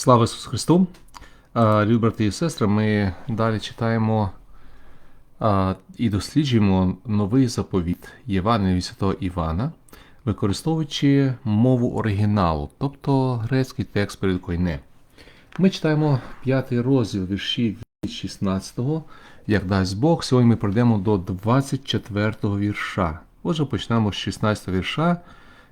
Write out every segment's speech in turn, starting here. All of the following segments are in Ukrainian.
Слава Ісусу Христу! А, Любі брати і сестри, ми далі читаємо і досліджуємо новий заповіт Євангелія Святого Івана, використовуючи мову оригіналу, тобто грецький текст перед койне. Ми читаємо п'ятий розділ вірші від 16, як дасть Бог. Сьогодні ми пройдемо до 24 вірша. Отже, почнемо з 16 вірша.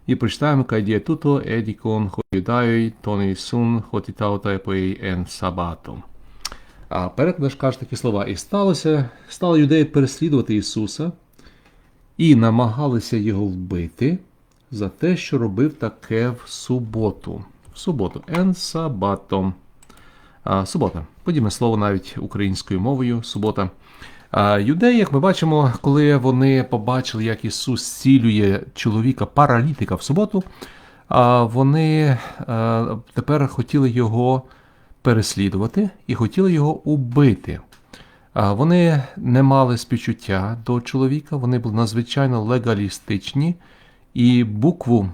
І прочитаємо кайдіє туто едікон ходідай тони сун хотітаутай поей ен сабато. А переклад каже такі слова. І сталося, стали юдеї переслідувати Ісуса і намагалися його вбити за те, що робив таке в суботу. В суботу. Ен сабато. А, субота. Подібне слово навіть українською мовою. Субота. Юдеї, як ми бачимо, коли вони побачили, як Ісус зцілює чоловіка паралітика в суботу, вони тепер хотіли його переслідувати і хотіли його убити. Вони не мали співчуття до чоловіка, вони були надзвичайно легалістичні і букву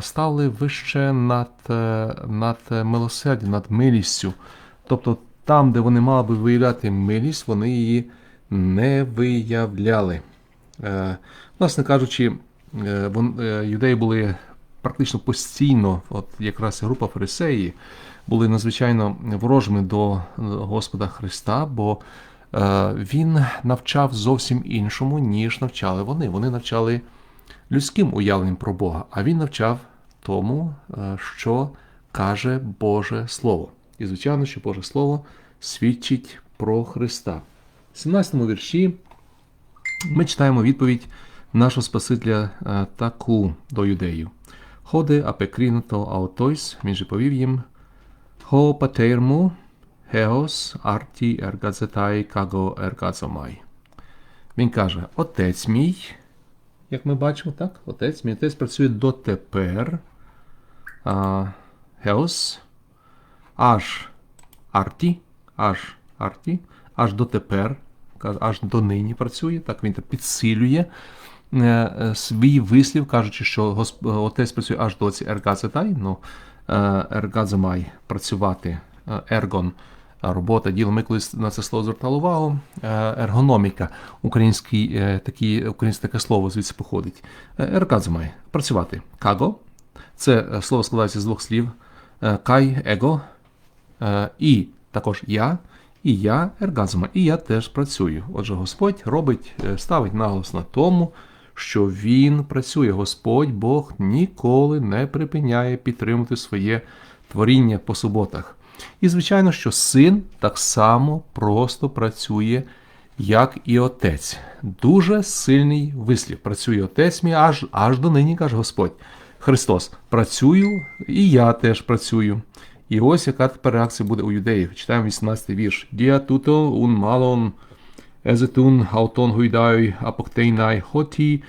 ставили вище над, е, над милосердям, над милістю. Тобто там, де вони мали би виявляти милість, вони її не виявляли. Е, Власне кажучи, е, е, юдеї були практично постійно, от якраз група фарисеї, були надзвичайно ворожими до Господа Христа, бо Він навчав зовсім іншому, ніж навчали вони. Вони навчали людським уявленням про Бога, а він навчав тому, що каже Боже Слово. І, звичайно, що Боже Слово свідчить про Христа. В 17 вірші ми читаємо відповідь нашого Спасителя е, таку до юдеїв. Ходи апекрінато аутойс, він же повів їм, хо патерму, геос арті ергазетай каго ергазомай. Він каже: Отець мій, як ми бачимо, так? Отець мій отець працює дотепер. А, аж арті, аж арті, аж дотепер, каже, аж донині працює, так він підсилює е, е, свій вислів, кажучи, що Госп... отець працює аж доці ергазетай, ну, е, ергаземай працювати, е, ергон. Робота, діло, ми колись на це слово звертали увагу. Е, Ергономіка, український, е, такі, українське таке слово звідси походить. Е, працювати. Каго це е, слово складається з двох слів: е, кай, его, е, і також я, і я ергазма, і я теж працюю. Отже, Господь робить, е, ставить наголос на тому, що Він працює. Господь Бог ніколи не припиняє підтримувати своє творіння по суботах. І, звичайно, що син так само просто працює, як і отець. Дуже сильний вислів. Працює отець мій аж, аж до нині, каже Господь. Христос, працюю, і я теж працюю. І ось яка тепер реакція буде у юдеїв. Читаємо 18 й вірш. Дія туто ун малон езетун аутон гуйдай апоктейнай хоті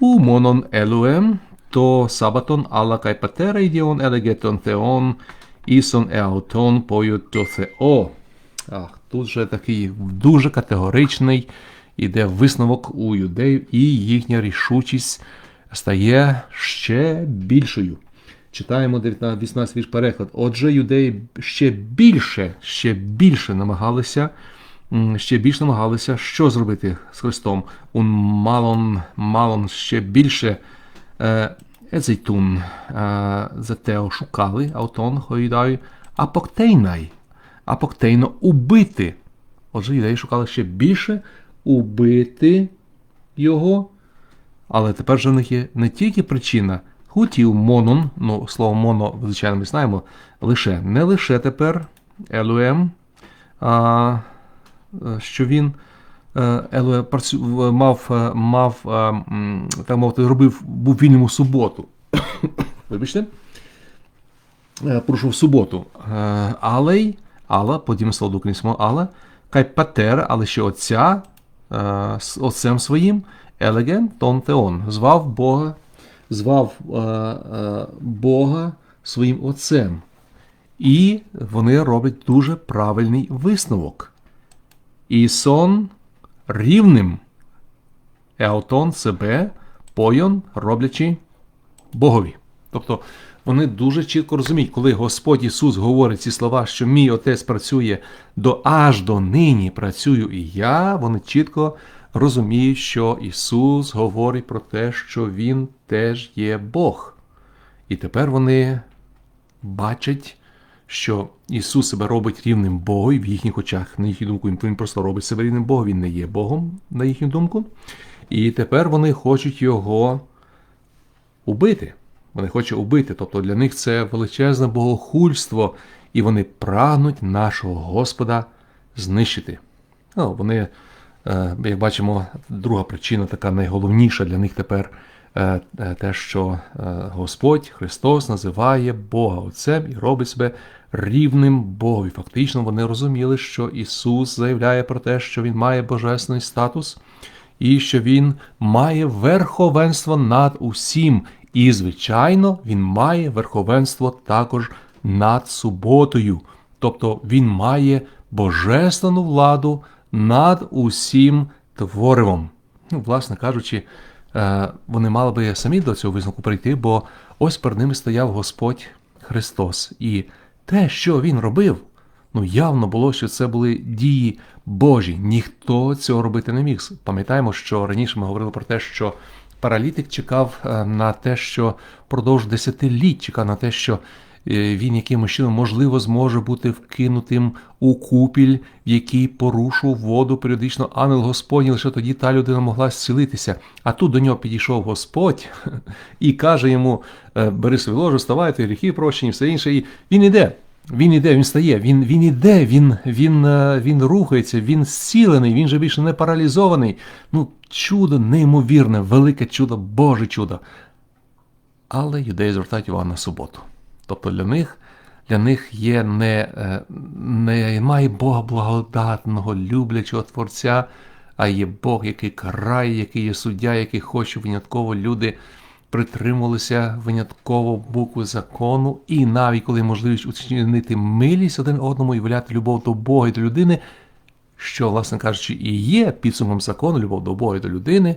умонон елуем то сабатон алла кайпатерей діон елегетон теон ісон еаутон поюто цео. Ах, тут же такий дуже категоричний іде висновок у юдеїв, і їхня рішучість стає ще більшою. Читаємо 19, 18 вірш переклад. Отже, юдеї ще більше, ще більше намагалися, ще більше намагалися, що зробити з Христом. Un малон, малон ще більше е, езейтун е, за те шукали, аутон хоїдай, апоктейнай, апоктейно убити. Отже, юдеї шукали ще більше убити його. Але тепер же в них є не тільки причина хутів монон, ну слово моно, звичайно, ми знаємо, лише не лише тепер Елуем, а, е, що він е, Елуе працю, мав, е, мав так мовити, робив, був вільним у суботу. Вибачте. Е, Порушив суботу. Е, Але й, подібне слово до українського, але, кай патер, але ще отця отцем своїм, елеген тон теон, звав Бога, звав е, е, Бога своїм отцем. І вони роблять дуже правильний висновок. Ісон рівним. Еотон себе, пойон роблячи Богові. Тобто вони дуже чітко розуміють, коли Господь Ісус говорить ці слова, що мій Отець працює до аж до нині працюю і я, вони чітко розуміють, що Ісус говорить про те, що Він теж є Бог. І тепер вони бачать, що Ісус себе робить рівним Богу в їхніх очах, на їхню думку, він просто робить себе рівним Богом, він не є Богом, на їхню думку. І тепер вони хочуть його убити. Вони хочуть убити. Тобто для них це величезне богохульство, і вони прагнуть нашого Господа знищити. Ну, Вони, як бачимо, друга причина, така найголовніша для них тепер е, е, те, що Господь Христос називає Бога Отцем і робить себе рівним Богу. Фактично вони розуміли, що Ісус заявляє про те, що Він має божественний статус. І що він має верховенство над усім, і, звичайно, він має верховенство також над суботою. Тобто він має божественну владу над усім творивом. Ну, власне кажучи, е, вони мали би самі до цього висновку прийти, бо ось перед ними стояв Господь Христос. І те, що він робив, ну явно було, що це були дії Божі. Ніхто цього робити не міг. Пам'ятаємо, що раніше ми говорили про те, що паралітик чекав е, на те, що продовж десятиліть чекав на те, що він якимось чином, можливо, зможе бути вкинутим у купіль, в який порушував воду періодично ангел Господній, лише тоді та людина могла зцілитися. А тут до нього підійшов Господь і каже йому: «Е, бери свій ложе, вставайте, гріхи прощені, все інше. І він іде. Він іде, він стає, він він іде, він він, він рухається, він зцілений, він же більше не паралізований. Ну, чудо неймовірне, велике чудо, Боже чудо. Але юдеї звертають увагу на суботу. Тобто для них для них є не, е, не має Бога благодатного, люблячого Творця, а є Бог, який карає, який є суддя, який хоче винятково люди притримувалися винятково букви закону, і навіть коли можливість учинити милість один одному і виявляти любов до Бога і до людини, що, власне кажучи, і є підсумком закону, любов до Бога і до людини,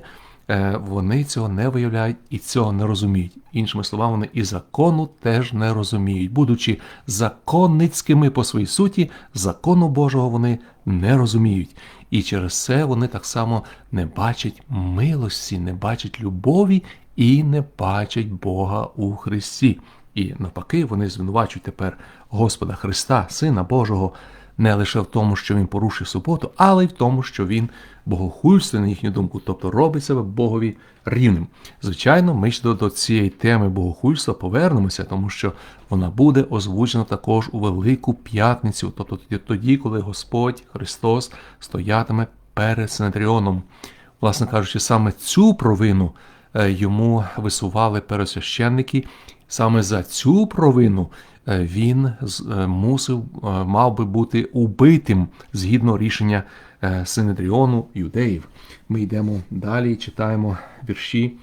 вони цього не виявляють і цього не розуміють. Іншими словами, вони і закону теж не розуміють. Будучи законницькими по своїй суті, закону Божого вони не розуміють. І через це вони так само не бачать милості, не бачать любові і не бачать Бога у Христі. І навпаки, вони звинувачують тепер Господа Христа, Сина Божого, не лише в тому, що Він порушив суботу, але й в тому, що Він богохульствує, на їхню думку, тобто робить себе Богові рівним. Звичайно, ми ще до цієї теми богохульства повернемося, тому що вона буде озвучена також у Велику П'ятницю, тобто тоді, коли Господь Христос стоятиме перед Синедріоном. Власне кажучи, саме цю провину. Е, йому висували пересвященники. Саме за цю провину він е, мусив, мав би бути убитим згідно рішення Синедріону юдеїв. Ми йдемо далі, читаємо вірші,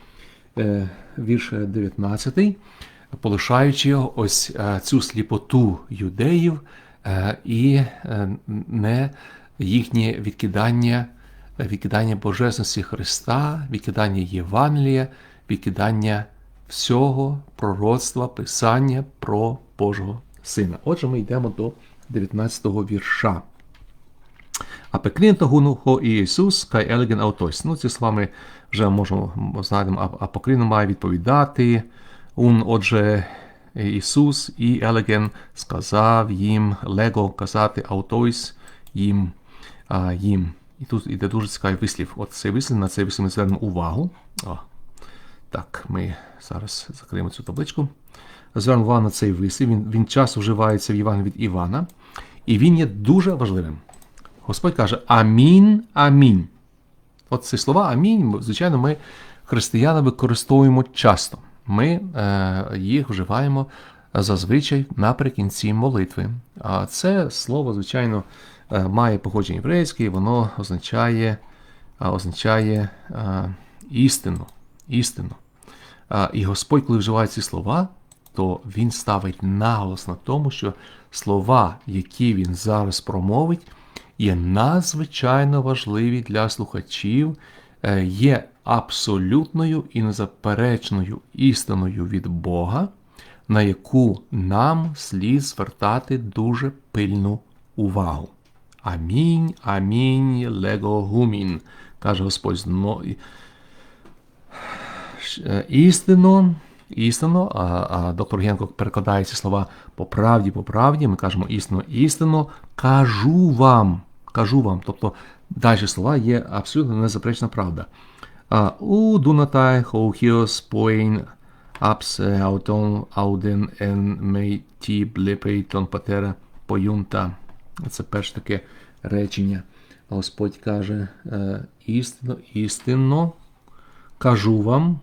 вірш 19, полишаючи ось цю сліпоту юдеїв і не їхнє відкидання відкидання Божесності Христа, відкидання Євангелія, відкидання всього пророцтва, Писання про Божого Сина. Отже, ми йдемо до 19-го вірша. А пекрінто і Ісус, кай елеген аутойс. Ну, ці слова вже можемо знати, апокріно має відповідати. Он, отже, Ісус і Елеген сказав їм лего казати аутойс їм. А, їм. І тут іде дуже цікавий вислів. От цей вислів, на цей вислів ми звернемо увагу. О, Так, ми зараз закриємо цю табличку. Звернемо на цей вислів. Він він часто вживається в Івана від Івана. І він є дуже важливим. Господь каже: Амінь, амінь. От ці слова амінь, звичайно, ми, християни, використовуємо часто. Ми е, їх вживаємо зазвичай наприкінці молитви. А це слово, звичайно. Е, має походження єврейське, і воно означає означає істину. істину. І Господь, коли вживає ці слова, то Він ставить наголос на тому, що слова, які він зараз промовить, є надзвичайно важливі для слухачів, е, є абсолютною і незаперечною істиною від Бога, на яку нам слід звертати дуже пильну увагу. Амінь, амінь, легогумін, каже Господь. зно- Істинно, а, а доктор Генко перекладає ці слова по правді, по правді. Ми кажемо істинно, істинно, кажу вам, кажу вам. Тобто далі слова є абсолютно незаперечна правда. У дунатай хоухіос поін апс аутон ауден ен мей ті патера поюнта. Це перше таке речення. Господь каже, е, істинно, істинно, кажу вам,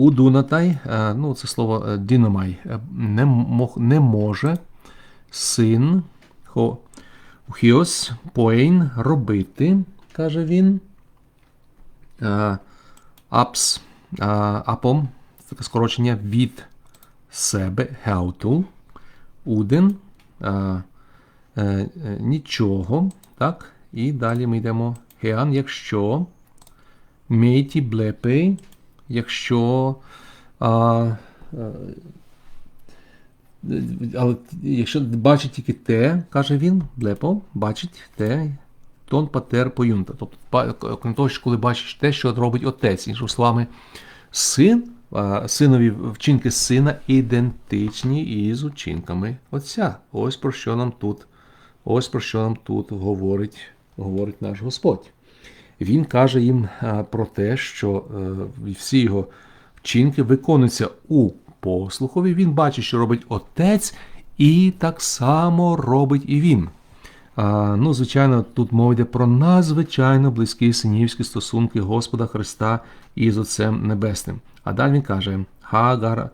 у Дунатай, е, ну це слово е, динамай, е, не, мог, не може син хо, хіос поейн робити, каже він. Апс, апом, таке скорочення від себе, геутул, уден, нічого, так, і далі ми йдемо. Геан, якщо мейті блепей, якщо а, але якщо бачить тільки те, каже він, блепо, бачить те, тон патер поюнта. Тобто, крім того, коли бачиш те, що робить отець, іншими словами, син, синові вчинки сина ідентичні із учинками отця. Ось про що нам тут, ось про що нам тут говорить, говорить наш Господь. Він каже їм про те, що е, всі його вчинки виконуються у послухові. Він бачить, що робить отець, і так само робить і він. Ну, звичайно, тут мова йде про надзвичайно близькі синівські стосунки Господа Христа із Отцем Небесним. А далі він каже: Хагар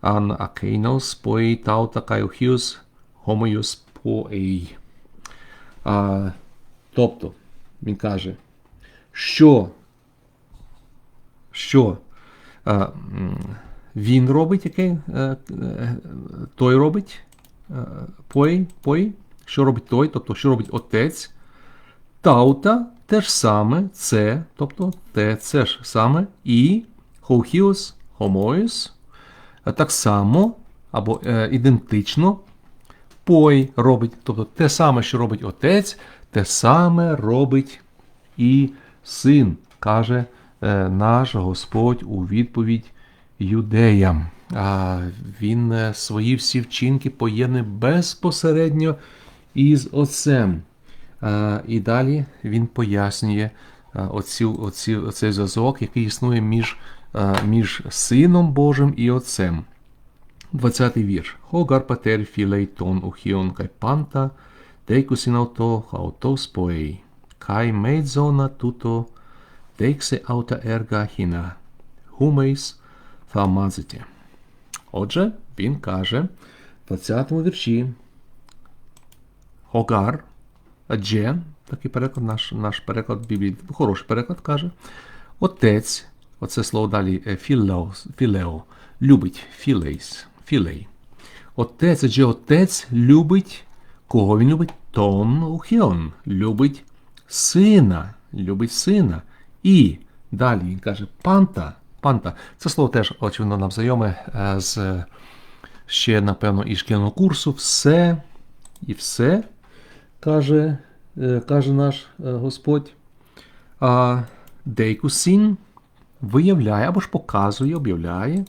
ан акейнос пой таута кайохіус гомойус поей. Тобто, він каже, що, що е, він робить, який, е, е, той робить, пой, пой, що робить той, тобто що робить отець, таута те ж саме, це, тобто те, це ж саме, і хоухіос, хомоїс, так само або ідентично пой робить, тобто те саме, що робить отець, те саме робить і син, каже е, наш Господь у відповідь юдеям. А він е, свої всі вчинки поєднує безпосередньо із Отцем. І далі він пояснює оці, оці, оцей зв'язок, який існує між, між Сином Божим і Отцем. 20 вірш. Хогар патер філей тон ухіон кай панта, дейкусін ауто споей. Кай мейдзона туто, дейксе аута ерга хіна. Фамазиті. Отже, він каже в 20-му вірші Хогар, Дже, такий переклад, наш, наш переклад Біблії, хороший переклад каже. Отець, оце слово далі е, філео, філео любить філейс, філей. Отець, адже отець любить, кого він любить? Тон ухіон, любить сина, любить сина. І далі він каже панта, панта. Це слово теж, очевидно, нам знайоме е, з ще, напевно, із шкільного курсу. Все і все, каже, е, каже наш е, Господь. А дейкусін виявляє або ж показує, об'являє.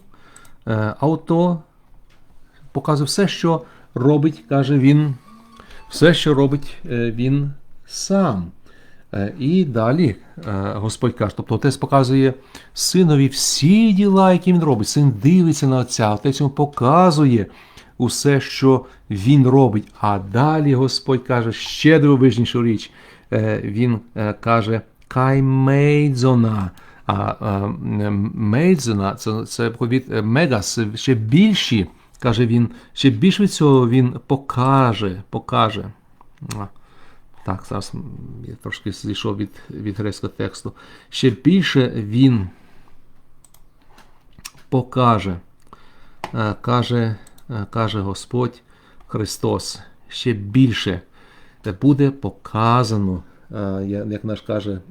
Ауто показує все, що робить, каже він, все, що робить він сам. Е, І далі е, Господь каже, тобто отець показує синові всі діла, які він робить. Син дивиться на отця, отець йому показує усе, що він робить. А далі Господь каже ще дивовижнішу річ. Е, Він каже Кай мейдзона. А мейдзона це, це від мегас, ще більші, каже він, ще більше від цього він покаже. покаже. Так, зараз я трошки зійшов від, від грецького тексту. Ще більше він покаже, Е, каже, е, каже Господь Христос. Ще більше буде показано, е, як наш каже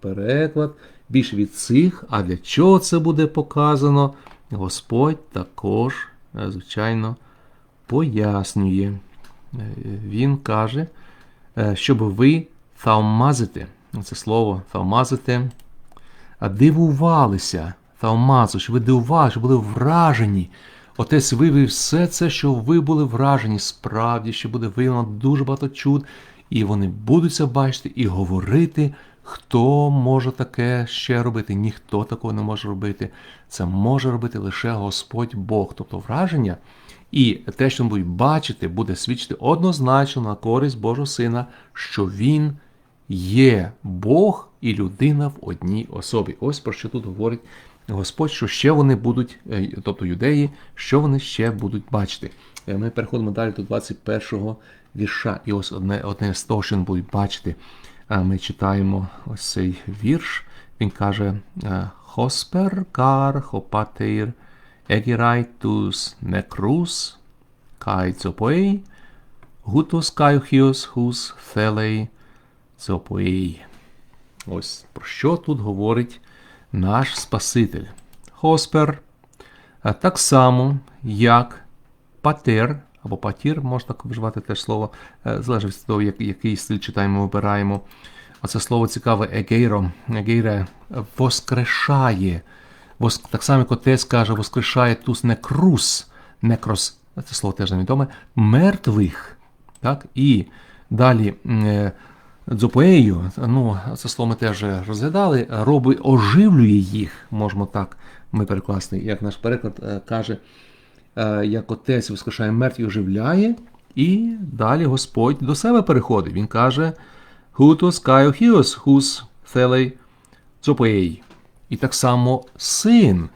переклад, більше від цих. А для чого це буде показано? Господь також звичайно, пояснює. Він каже, щоб ви тhaumazите, це слово а дивувалися, тhaumазу, щоб ви дивувалися, щоб були вражені. Отець вивів все це, що ви були вражені, справді, що буде виявлено дуже багато чуд, і вони будуть це бачити і говорити, хто може таке ще робити. Ніхто такого не може робити. Це може робити лише Господь Бог. Тобто враження і те, що вони будуть бачити, буде свідчити однозначно на користь Божого Сина, що Він є Бог і людина в одній особі. Ось про що тут говорить Господь, що ще вони будуть, е, тобто юдеї, що вони ще будуть бачити. Е, Ми переходимо далі до 21-го вірша. І ось одне, одне з того, що вони будуть бачити. Ми читаємо ось цей вірш. Він каже: е, Хоспер кар хопатеир егірайтус некрус кайцопоей гутус кайхіос хус фелей цопоей. Ось про що тут говорить наш Спаситель. Хоспер так само, як патер або патір, можна вживати теж слово, е, залежить від того, який стиль читаємо, вибираємо. Оце слово цікаве егейро. Егейре воскрешає. Воск... Так само, як отець каже, воскрешає тус некрус, некрос, це слово теж невідоме, мертвих. Так? І далі е, дзопоею, ну, це слово ми теж розглядали, роби оживлює їх, можемо так ми перекласти, як наш переклад е, каже, е, як отець воскрешає мертві оживляє, і далі Господь до себе переходить. Він каже: Хутос кайохіос хус фелей дзопоей. І так само син,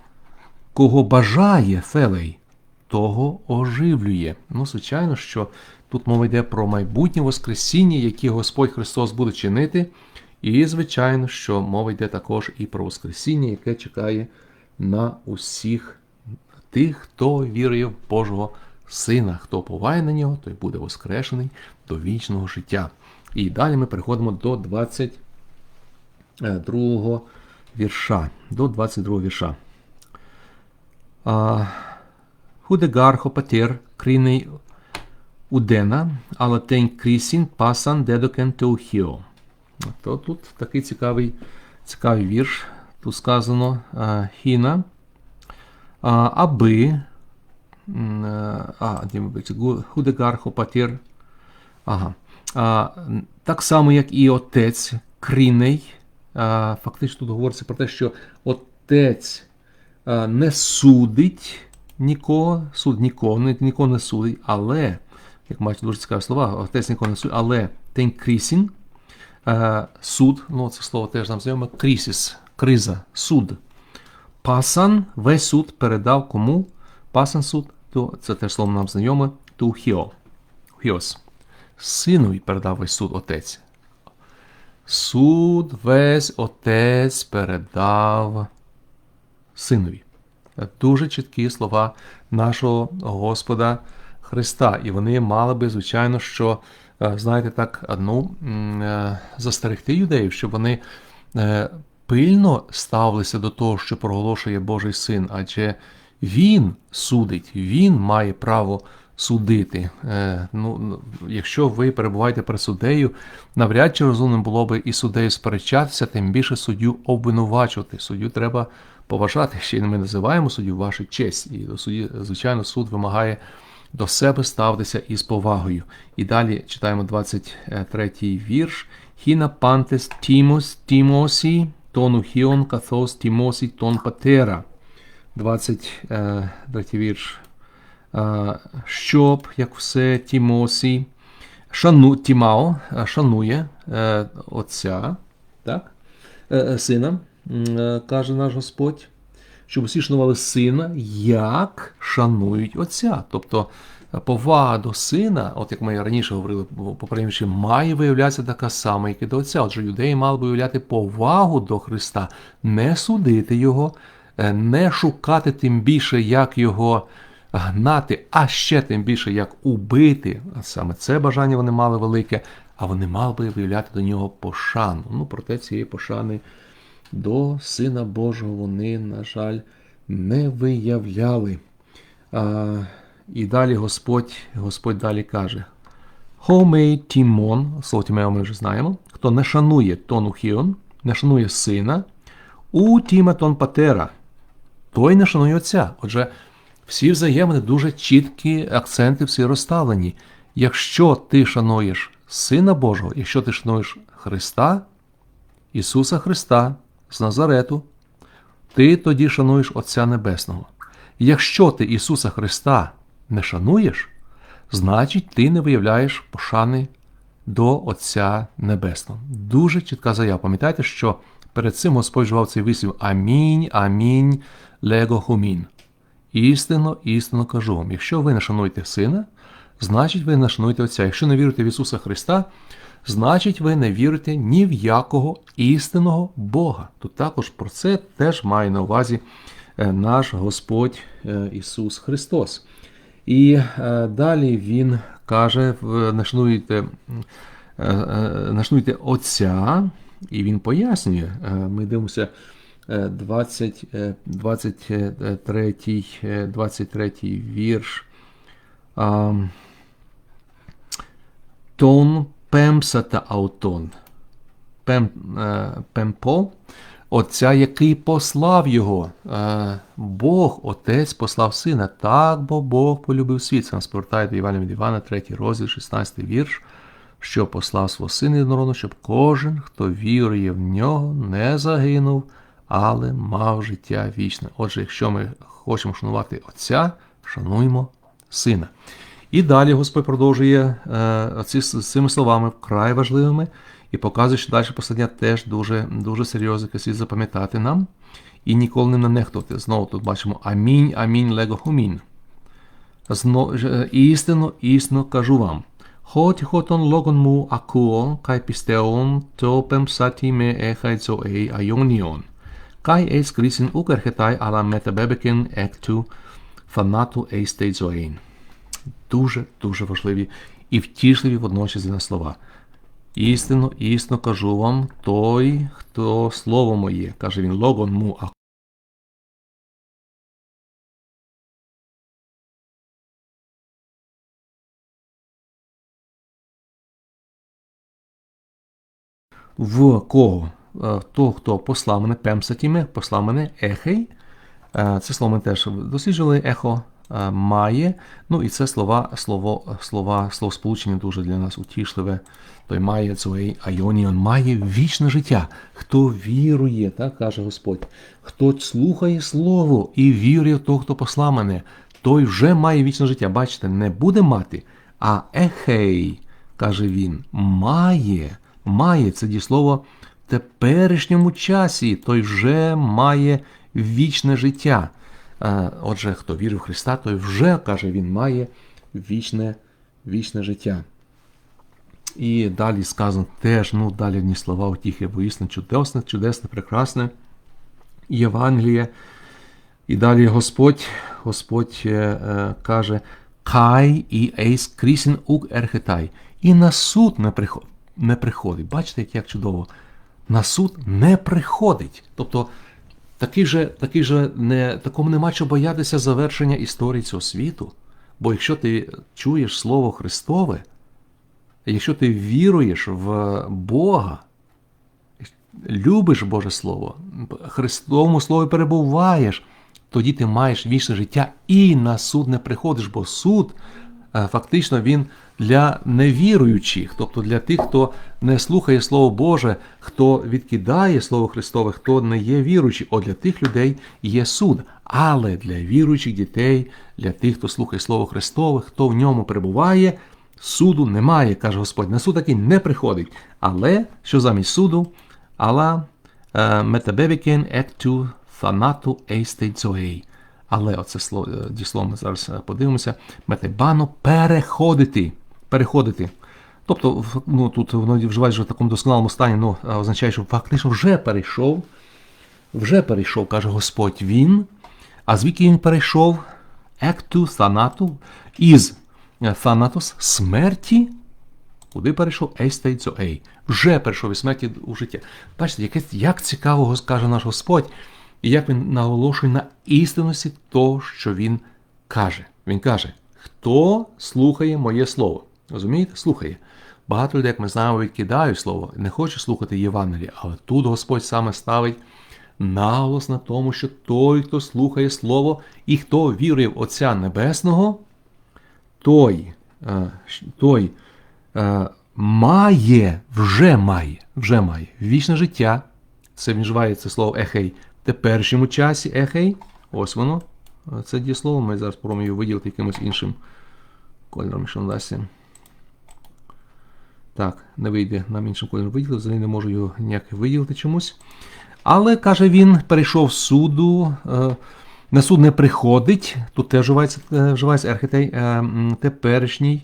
кого бажає Фелей, того оживлює. Ну, звичайно, що тут мова йде про майбутнє Воскресіння, яке Господь Христос буде чинити. І, звичайно, що мова йде також і про Воскресіння, яке чекає на усіх тих, хто вірує в Божого Сина, хто поває на нього, той буде воскрешений до вічного життя. І далі ми переходимо до 22 вірша. До 22 вірша. Худегар хопатер кріней удена, але тень крісін пасан дедокен теухіо. То тут такий цікавий, цікавий вірш. Тут сказано хіна, аби а, де, Худегар хопатер Ага. Так само, як і отець Кріней. Фактично тут говориться про те, що отець не судить нікого, суд нікого, ні- нікого не судить, але, як бачите, дуже цікаві слова, отець нікого не судить, але тень крісін, суд, ну це слово теж нам знайоме, крісіс, криза, суд. Пасан весь суд передав кому? Пасан суд, то це теж слово нам знайоме, ту хіо. Хіос. Синові передав весь суд отець. Суд весь отець передав синові. Дуже чіткі слова нашого Господа Христа. І вони мали би, звичайно, що, е, знаєте, так, ну, застерегти юдеїв, щоб вони е, пильно ставилися до того, що проголошує Божий син, адже він судить, він має право судити. Е, ну, ну, якщо ви перебуваєте перед суддею, навряд чи розумним було би і суддею сперечатися, тим більше суддю обвинувачувати. Суддю треба поважати. Ще й ми називаємо суддю вашу честь. І до судді, звичайно, суд вимагає до себе ставитися із повагою. І далі читаємо 23-й вірш. Хіна пантес тімос тімосі, тону хіон каthos тімосі тон патера. 23 вірш. Щоб, як все, Тімосі, шану, Тімао шанує е, отця, так? е, е, сина, каже наш Господь, щоб усі шанували сина, як шанують отця. Тобто повага до сина, от як ми раніше говорили, попередньо, має виявлятися така сама, як і до отця. Отже, юдеї мали би виявляти повагу до Христа, не судити його, не шукати тим більше, як його гнати, а ще тим більше, як убити. А саме це бажання вони мали велике, а вони мали би виявляти до нього пошану. Ну, проте цієї пошани до Сина Божого вони, на жаль, не виявляли. А, і далі Господь, Господь далі каже: Хомей Тімон, слово ми вже знаємо, хто не шанує тону Хіон, не шанує сина, у Тіметон Патера, той не шанує отця. Отже, всі взаємини дуже чіткі акценти всі розставлені. Якщо ти шануєш Сина Божого, якщо ти шануєш Христа, Ісуса Христа з Назарету, ти тоді шануєш Отця Небесного. Якщо ти Ісуса Христа не шануєш, значить ти не виявляєш пошани до Отця Небесного. Дуже чітка заява. Пам'ятайте, що перед цим Господь вживав цей вислів Амінь, амінь, лего хумін. Істинно, істинно кажу вам, якщо ви не шануєте Сина, значить ви не шануєте Отця. Якщо не вірите в Ісуса Христа, значить ви не вірите ні в якого істинного Бога. Тут також про це теж має на увазі е, наш Господь е, Ісус Христос. І е, далі Він каже: е, е, шануйте Отця, і Він пояснює. Ми дивимося. Е, 20, е, 23, е, 23 вірш. Тон пемса та аутон. Пем, е, пемпо, отця, який послав його. Е, Бог, Отець послав сина. Так, бо Бог полюбив світ. Це нас повертає до Івана від Івана, 3 розділ, 16 вірш, що послав свого сина єдинородного, щоб кожен, хто вірує в нього, не загинув, але мав життя вічне. Отже, якщо ми хочемо шанувати Отця, шануємо Сина. І далі Господь продовжує е, цими словами вкрай важливими і показує, що далі послання теж дуже, дуже серйозно яке слід запам'ятати нам і ніколи не нанехтувати. Знову тут бачимо амінь, амінь, лего хумін. Зно, ж- е, істинно, істинно кажу вам. Хоть хотон логон му акуо, кай пістеон, то пемсаті ме ехай цо ей айоніон. Кай ейс крісін укерхетай ала метабебекен екту фанату ейстей зоейн дуже дуже важливі і втішливі водночас нас слова. Істинно, істинно кажу вам, той, хто слово моє, каже він, логон му а в кого? Е, Того, хто послав мене пемсатіме, послав мене ехей. Це слово ми теж досліджували ехо е, має. Ну і це слова, слово, слова, словосполучення дуже для нас утішливе. Той має цей айоніон, має вічне життя. Хто вірує, так каже Господь, хто слухає Слово і вірує в того, хто послав мене, той вже має вічне життя. Бачите, не буде мати, а ехей, каже він, має, має це дієслово теперішньому часі, той вже має вічне життя. Е, Отже, хто вірив в Христа, той вже, каже він, має вічне, вічне життя. І далі сказано теж, ну, далі одні слова утіхи воїсне, чудесне, чудесне, прекрасне Євангеліє. І далі Господь, Господь е, е, каже, Кай і ейс крісін ук ерхетай. І на суд не, приход, не приходить. Бачите, як чудово. На суд не приходить. Тобто, такий же, такий же не, такому нема чого боятися завершення історії цього світу. Бо якщо ти чуєш Слово Христове, якщо ти віруєш в Бога, любиш Боже Слово, Христовому Слові перебуваєш, тоді ти маєш вічне життя і на суд не приходиш, бо суд е, фактично він для невіруючих, тобто для тих, хто не слухає Слово Боже, хто відкидає Слово Христове, хто не є віруючий, от для тих людей є суд. Але для віруючих дітей, для тих, хто слухає Слово Христове, хто в ньому перебуває, суду немає, каже Господь. На суд такий не приходить. Але що замість суду? Алла е, метабебікен екту фанату ейстейцоей. Але оце слово е, дієслово ми зараз е, подивимося. Метебано переходити. Переходити. Тобто, ну, тут воно вживають вже в такому досконалому стані, ну, означає, що фактично вже перейшов. Вже перейшов, каже Господь він. А звідки він перейшов? Екту thanato із е, смерті. Куди перейшов? Ейстейцо ей. Вже перейшов із смерті у життя. Бачите, яке, як цікаво каже наш Господь, і як він наголошує на істинності того, що він каже. Він каже: Хто слухає моє слово? Розумієте? Слухає. Багато людей, як ми знаємо, відкидають слово, не хочуть слухати Євангелія, але тут Господь саме ставить наголос на тому, що той, хто слухає Слово і хто вірує в Отця Небесного, той, е, той е, має, вже має, вже має вічне життя. Це вживає це слово ехей в теперішньому часі ехей. Ось воно. Це дієслово. Ми зараз спробуємо виділити якимось іншим кольором, що надасться. Так, не вийде нам іншим кольором виділити, взагалі не можу його ніяк виділити чомусь. Але, каже він, перейшов з суду, е, на суд не приходить, тут теж вживається, е, вживається архетей, е, теперішній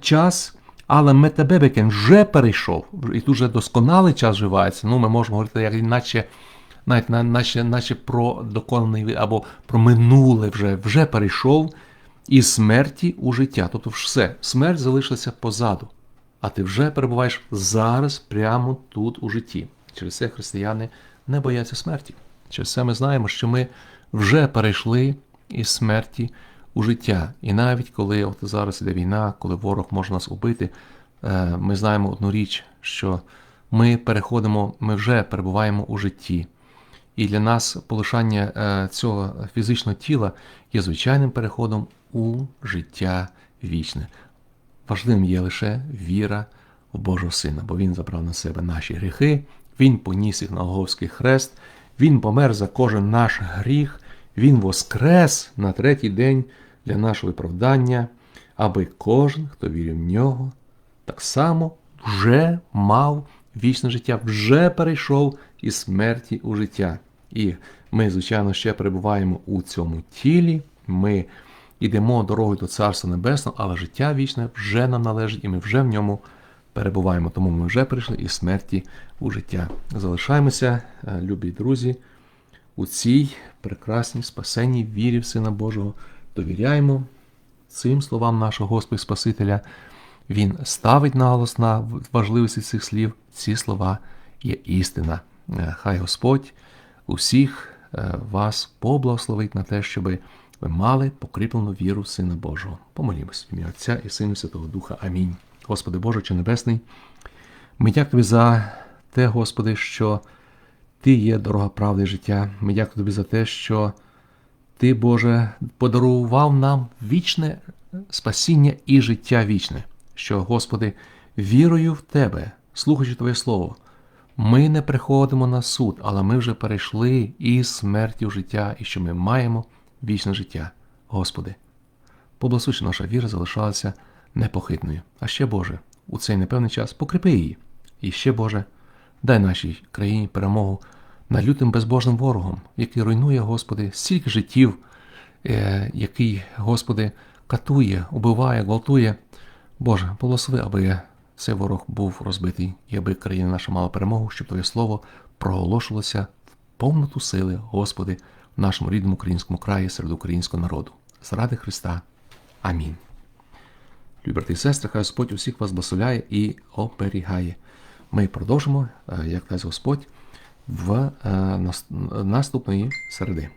час, але метабебекен вже перейшов, і тут вже досконалий час вживається. Ну, ми можемо говорити, як іначе, навіть наче, наче про доконаний або про минуле вже, вже перейшов із смерті у життя. Тобто все, смерть залишилася позаду, а ти вже перебуваєш зараз, прямо тут у житті. Через це християни не бояться смерті. Через це ми знаємо, що ми вже перейшли із смерті у життя. І навіть коли от зараз іде війна, коли ворог може нас убити, е, ми знаємо одну річ, що ми переходимо, ми вже перебуваємо у житті. І для нас полишання е, цього фізичного тіла є звичайним переходом у життя вічне. Важливим є лише віра в Божого Сина, бо Він забрав на себе наші гріхи, Він поніс їх на Голговський хрест, Він помер за кожен наш гріх, Він воскрес на третій день для нашого виправдання, аби кожен, хто вірив в нього, так само вже мав вічне життя, вже перейшов із смерті у життя. І ми, звичайно, ще перебуваємо у цьому тілі. Ми йдемо дорогою до Царства Небесного, але життя вічне вже нам належить, і ми вже в ньому перебуваємо. Тому ми вже прийшли із смерті у життя. Залишаємося, е, любі друзі, у цій прекрасній спасенній вірі в Сина Божого. Довіряємо цим словам нашого Господа Спасителя. Він ставить наголос на важливості цих слів. Ці слова є істина. Е, Хай Господь усіх е, вас поблагословить на те, щоб ви мали покріплену віру Сина Божого. Помолімось в ім'я Отця і Сина Святого Духа. Амінь. Господи Боже, чи Небесний, ми дякуємо Тобі за те, Господи, що Ти є дорога правди життя. Ми дякуємо Тобі за те, що Ти, Боже, подарував нам вічне спасіння і життя вічне. Що, Господи, вірою в Тебе, слухаючи Твоє Слово, ми не приходимо на суд, але ми вже перейшли із смерті в життя, і що ми маємо вічне життя. Господи, поблагослови, що наша віра залишалася непохитною. А ще, Боже, у цей непевний час покріпи її. І ще, Боже, дай нашій країні перемогу над лютим безбожним ворогом, який руйнує, Господи, стільки життів, е, який, Господи, катує, убиває, гвалтує. Боже, благослови, аби цей ворог був розбитий, і аби країна наша мала перемогу, щоб Твоє слово проголошувалося в повноту сили, Господи, в нашому рідному українському краї серед українського народу. Заради Христа. Амінь. Любі брати і сестри, хай Господь усіх вас благословляє і оберігає. Ми продовжимо, е, як дасть Господь, в е, наступної середи.